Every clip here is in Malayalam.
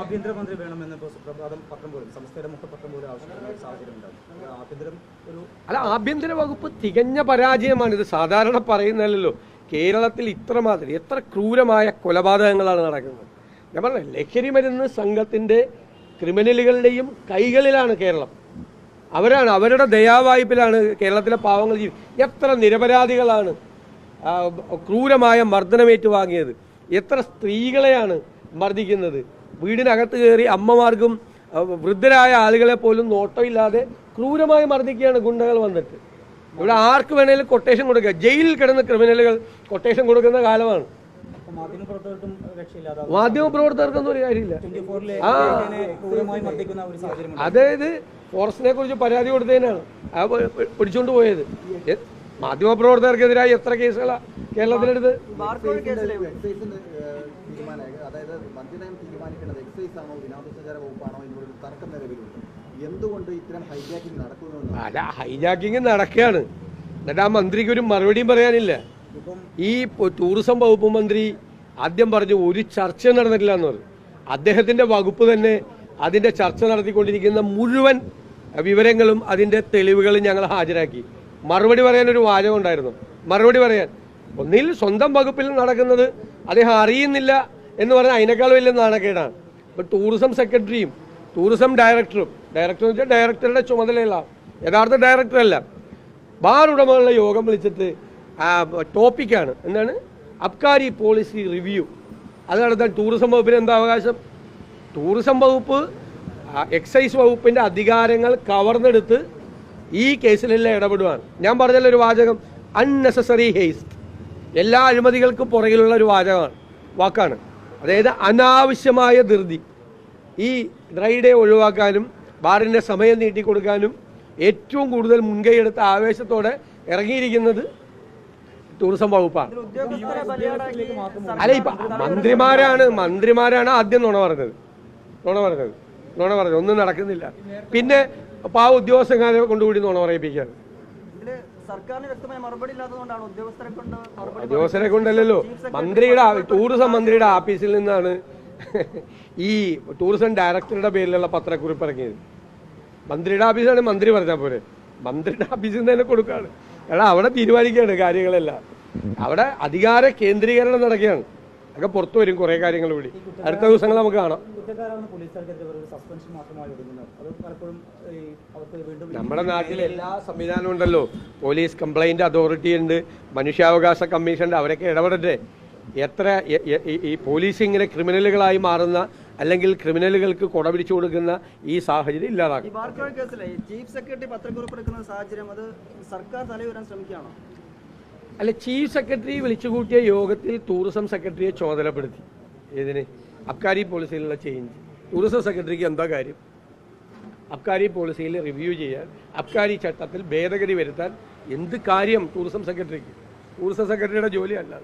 ആഭ്യന്തരമന്ത്രി വേണമെന്ന് ഇപ്പോൾ സുപ്രഭാതം പത്രം പോലും സംസ്ഥയുടെ മുഖപത്രം പോലും ആവശ്യപ്പെടുന്ന സാഹചര്യം ഉണ്ടാകും. ആഭ്യന്തരം ഒരു അല്ല ആഭ്യന്തര വകുപ്പ് തികഞ്ഞ പരാജയമാണ്. ഇത് സാധാരണ പറയുന്നതല്ലോ കേരളത്തിൽ ഇത്രമാതിരി എത്ര ക്രൂരമായ കൊലപാതകങ്ങളാണ് നടക്കുന്നത്. ഞാൻ പറഞ്ഞ ലഹരി മരുന്ന് സംഘത്തിന്റെ ക്രിമിനലുകളുടെയും കൈകളിലാണ് കേരളം. അവരാണ് അവരുടെ ദയാവായ്പിലാണ് കേരളത്തിലെ പാവങ്ങൾ ജീവി എത്ര നിരപരാധികളാണ് ക്രൂരമായ മർദ്ദനമേറ്റ് വാങ്ങിയത്. എത്ര സ്ത്രീകളെയാണ് മർദ്ദിക്കുന്നത്. വീടിനകത്ത് കയറി അമ്മമാർക്കും വൃദ്ധരായ ആളുകളെ പോലും നോട്ടമില്ലാതെ ക്രൂരമായി മർദ്ദിക്കുകയാണ് ഗുണ്ടകൾ വന്നിട്ട്. ഇവിടെ ആർക്ക് വേണേലും കൊട്ടേഷൻ കൊടുക്കുക. ജയിലിൽ കിടന്ന ക്രിമിനലുകൾ കൊട്ടേഷൻ കൊടുക്കുന്ന കാലമാണ്. മാധ്യമപ്രവർത്തകർക്കൊന്നും ഒരു കാര്യമില്ല. ആ. അതായത് ഫോറസ്റ്റിനെ കുറിച്ച് പരാതി കൊടുത്തതിനാണ്. ആ പ- പ- പിടിച്ചോണ്ട് പോയത്. മാധ്യമപ്രവർത്തകർക്കെതിരായി എത്ര കേസുകളാ കേരളത്തിലെടുത്ത്? എക്സൈസിന്റെ തീരുമാനം അതായത് മദ്യനയം തീരുമാനിക്കേണ്ടത് എക്സൈസ് ആണോ വിനോദസഞ്ചാര വകുപ്പാണോ എന്നൊരു തർക്കം നിലവിലുണ്ട്. എന്തുകൊണ്ട് ഇത്തരം ഹൈജാക്കിംഗ് നടക്കുന്നു അല്ല ഹൈജാക്കിംഗ് നടക്കുകയാണ്. എന്നിട്ട് ആ മന്ത്രിക്ക് ഒരു മറുപടിയും പറയാനില്ല. ഈ ടൂറിസം വകുപ്പ് മന്ത്രി ആദ്യം പറഞ്ഞു ഒരു ചർച്ച നടന്നിട്ടില്ല എന്ന് പറഞ്ഞു. അദ്ദേഹത്തിന്റെ വകുപ്പ് തന്നെ അതിന്റെ ചർച്ച നടത്തിക്കൊണ്ടിരിക്കുന്ന മുഴുവൻ വിവരങ്ങളും അതിന്റെ തെളിവുകളും ഞങ്ങൾ ഹാജരാക്കി. മറുപടി പറയാൻ ഒരു വാചകം ഉണ്ടായിരുന്നു. മറുപടി പറയാൻ. ഒന്നിൽ സ്വന്തം വകുപ്പിൽ നടക്കുന്നത് അദ്ദേഹം അറിയുന്നില്ല. എന്ന് പറഞ്ഞാൽ അതിനേക്കാൾ വലിയ നാണക്കേടാണ്. ഇപ്പൊ ടൂറിസം സെക്രട്ടറിയും ടൂറിസം ഡയറക്ടറും ഡയറക്ടർ എന്ന് വെച്ചാൽ ഡയറക്ടറുടെ ചുമതലയല്ല യഥാർത്ഥ ഡയറക്ടറല്ല ബാർ ഉടമകളുടെ യോഗം വിളിച്ചിട്ട് ടോപ്പിക്കാണ് എന്താണ്? അബ്കാരി പോളിസി റിവ്യൂ അത് നടത്താൻ ടൂറിസം വകുപ്പിന് എന്താ അവകാശം? ടൂറിസം വകുപ്പ് എക്സൈസ് വകുപ്പിന്റെ അധികാരങ്ങൾ കവർന്നെടുത്ത് ഈ കേസിലെല്ലാം ഇടപെടുവാണ്. ഞാൻ പറഞ്ഞല്ലോ ഒരു വാചകം അൺനെസസറി ഹേസ്റ്റ് എല്ലാ അഴിമതികൾക്കും പുറകിലുള്ള ഒരു വാചകമാണ് വാക്കാണ്. അതായത് അനാവശ്യമായ ധൃതി. ഈ ഡ്രൈ ഡേ ഒഴിവാക്കാനും ബാറിന്റെ സമയം നീട്ടിക്കൊടുക്കാനും ഏറ്റവും കൂടുതൽ മുൻകൈയെടുത്ത ആവേശത്തോടെ ഇറങ്ങിയിരിക്കുന്നത് ടൂറിസം വകുപ്പാണ്. അല്ല ഇപ്പൊ മന്ത്രിമാരാണ് മന്ത്രിമാരാണ് ആദ്യം നുണ പറഞ്ഞത്. നുണ പറഞ്ഞത്. നുണ പറഞ്ഞത്. ഒന്നും നടക്കുന്നില്ല. പിന്നെ പാവ ഉദ്യോഗസ്ഥന്മാരെ കൊണ്ടുകൂടി നുണ പറയിപ്പിക്കുകയാണ് സർക്കാരിന് വ്യക്തമായ മറുപടി ഇല്ലാത്തതുകൊണ്ടാണ് ഉദ്യോഗസ്ഥരെ കൊണ്ട് ഉദ്യോഗസ്ഥരെ കൊണ്ടല്ലല്ലോ. മന്ത്രിയുടെ ടൂറിസം മന്ത്രിയുടെ ആഫീസിൽ നിന്നാണ് ഈ ടൂറിസം ഡയറക്ടറുടെ പേരിലുള്ള പത്രക്കുറിപ്പ് ഇറങ്ങിയത്. മന്ത്രിയുടെ ഓഫീസാണ് മന്ത്രി പറഞ്ഞാൽ പോരെ. മന്ത്രിയുടെ ഓഫീസിൽ നിന്ന് തന്നെ കൊടുക്കുകയാണ് കാരണം അവിടെ തീരുമാനിക്കുകയാണ് കാര്യങ്ങളെല്ലാം. അവിടെ അധികാര കേന്ദ്രീകരണം നടക്കുകയാണ്. അതൊക്കെ പുറത്തു വരും കുറേ കാര്യങ്ങൾ കൂടി. അടുത്ത ദിവസങ്ങൾ നമുക്ക് കാണാം. കുറ്റക്കാരാണ് പോലീസുകാർക്കെതിരെ ഒരു സസ്പെൻഷൻ മാത്രമായി ഒതുങ്ങുന്നത്. അത് പലപ്പോഴും ഈ അവർക്ക് വീണ്ടും നമ്മുടെ നാട്ടിൽ എല്ലാ സംവിധാനവും ഉണ്ടല്ലോ. പോലീസ് കംപ്ലൈന്റ് അതോറിറ്റി ഉണ്ട് മനുഷ്യാവകാശ കമ്മീഷൻ ഉണ്ട് അവരൊക്കെ ഇടപെടട്ടെ. എത്ര ഈ- പോലീസ് ഇങ്ങനെ ക്രിമിനലുകളായി മാറുന്ന അല്ലെങ്കിൽ ക്രിമിനലുകൾക്ക് കൊട പിടിച്ചു കൊടുക്കുന്ന ഈ സാഹചര്യം ഈ ഇല്ലാതാക്കും ചീഫ് സെക്രട്ടറി പത്രക്കുറിപ്പ് എടുക്കുന്ന സാഹചര്യം അത് സർക്കാർ തലയുരാൻ ശ്രമിക്കുകയാണോ? അല്ല ചീഫ് സെക്രട്ടറി വിളിച്ചുകൂട്ടിയ യോഗത്തിൽ ടൂറിസം സെക്രട്ടറിയെ ചുമതലപ്പെടുത്തി. ഇതിന് അബ്കാരി പോളിസിയിലുള്ള ചേഞ്ച് ടൂറിസം സെക്രട്ടറിക്ക് എന്താ കാര്യം? അബ്കാരി പോളിസിയിൽ റിവ്യൂ ചെയ്യാൻ അബ്കാരി ചട്ടത്തിൽ ഭേദഗതി വരുത്താൻ എന്ത് കാര്യം ടൂറിസം സെക്രട്ടറിക്ക് ടൂറിസം സെക്രട്ടറിയുടെ ജോലിയല്ല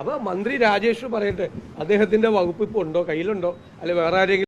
അപ്പോൾ മന്ത്രി രാജേഷ് പറയട്ടെ അദ്ദേഹത്തിന്റെ വകുപ്പ് ഇപ്പോൾ ഉണ്ടോ? കയ്യിലുണ്ടോ? അല്ലെ വേറെ ആരെങ്കിലും